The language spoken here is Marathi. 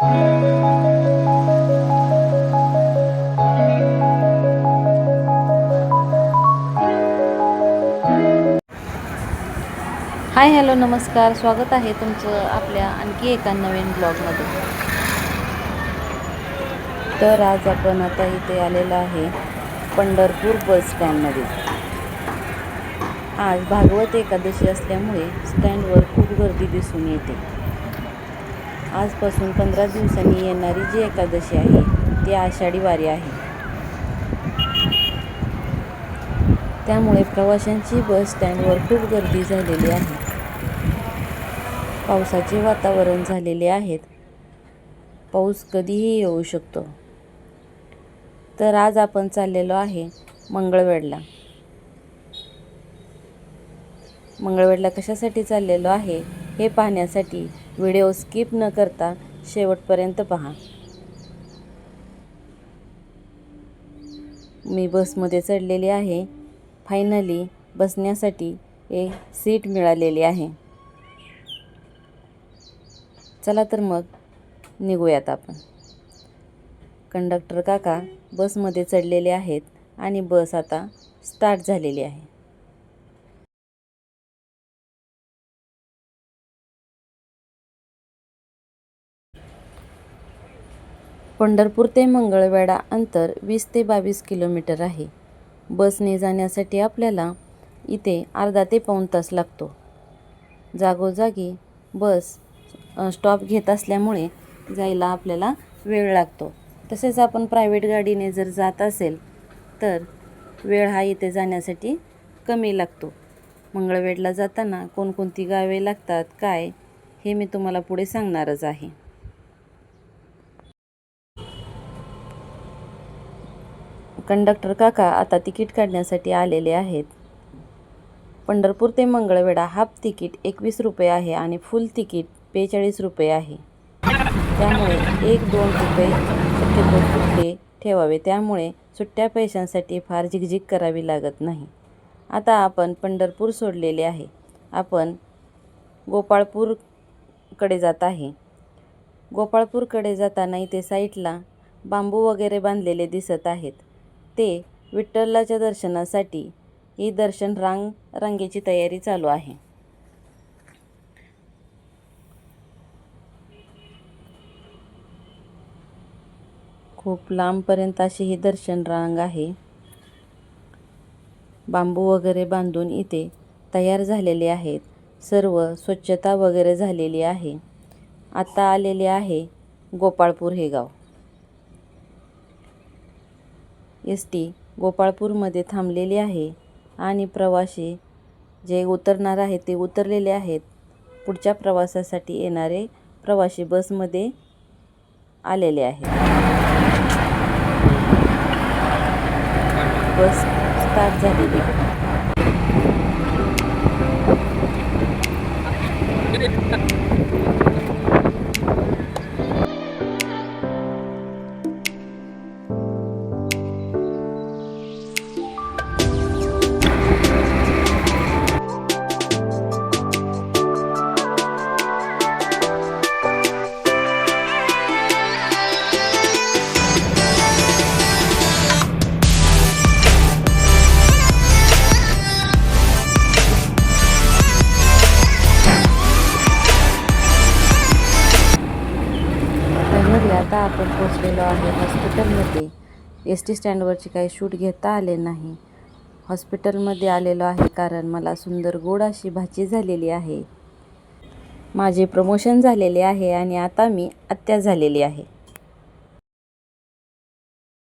हाय हॅलो नमस्कार. स्वागत आहे तुमचं आपल्या आणखी एका नवीन ब्लॉगमध्ये. तर आज आपण आता इथे आलेलो आहे पंढरपूर बस स्टँडमध्ये आज भागवत एकादशी असल्यामुळे स्टँडवर खूप गर्दी दिसून येते. आजपासून पंधरा दिवसांनी येणारी जी एकादशी आहे ती आषाढी वारी आहे. त्यामुळे प्रवाशांची बस स्टँडवर खूप गर्दी झालेली आहे. पावसाचे वातावरण झालेले आहेत. पाऊस कधीही येऊ शकतो. तर आज आपण चाललेलो आहे मंगळवेडला मंगळवेडला कशासाठी चाललेलो आहे? हे पाहण्यासाठी व्हिडिओ स्किप न करता शेवटपर्यंत पहा. मी बसमध्ये चढलेली आहे. फायनली बसण्यासाठी एक सीट मिळालेली आहे. चला तर मग निघूयात आपण. कंडक्टर काका बसमध्ये चढलेले आहेत आणि बस आता स्टार्ट झालेली आहे. पंढरपूर ते मंगळवेढा अंतर वीस ते बावीस किलोमीटर आहे. बसने जाण्यासाठी आपल्याला इथे अर्धा ते पाऊण तास लागतो. जागोजागी बस स्टॉप घेत असल्यामुळे जायला आपल्याला वेळ लागतो. तसेच आपण प्रायव्हेट गाडीने जर जात असेल तर वेळ हा इथे जाण्यासाठी कमी लागतो. मंगळवेढला जाताना कोणकोणती गावे लागतात काय हे मी तुम्हाला पुढे सांगणारच आहे. कंडक्टर काका आता तिकीट काढण्यासाठी आलेले आहेत. पंढरपूर ते मंगळवेढा हाफ तिकीट एकवीस रुपये आहे आणि फुल तिकीट बेचाळीस रुपये आहे. त्यामुळे एक दोन रुपये शक्यतो सुट्टे ठेवावे. त्यामुळे सुट्ट्या पैशांसाठी फार झिकझिक करावी लागत नाही. आता आपण पंढरपूर सोडलेले आहे. आपण गोपाळपूरकडे जात आहे. गोपाळपूरकडे जाताना इथे साईटला बांबू वगैरे बांधलेले दिसत आहेत. ते विठ्ठलाच्या दर्शनासाठी ही दर्शन रांग रांगेची तयारी चालू आहे. खूप लांबपर्यंत अशी ही दर्शन रांग आहे. बांबू वगैरे बांधून इथे तयार झालेले आहेत. सर्व स्वच्छता वगैरे झालेली आहे. आता आलेले आहे गोपाळपूर हे गाव. एस टी गोपाळपूरमध्ये थांबलेली आहे आणि प्रवासी जे उतरणार आहेत ते उतरलेले आहेत. पुढच्या प्रवासासाठी येणारे प्रवासी बसमध्ये आलेले आहेत. बस स्टार्ट झालेली आहे. आपण पोचलेलो आहे हॉस्पिटलमध्ये. एस टी स्टँडवरची काही शूट घेता आले नाही. हॉस्पिटलमध्ये आलेलो आहे कारण मला सुंदर गोड अशी भाजी झालेली आहे. माझे प्रमोशन झालेले आहे आणि आता मी आत्या झालेली आहे.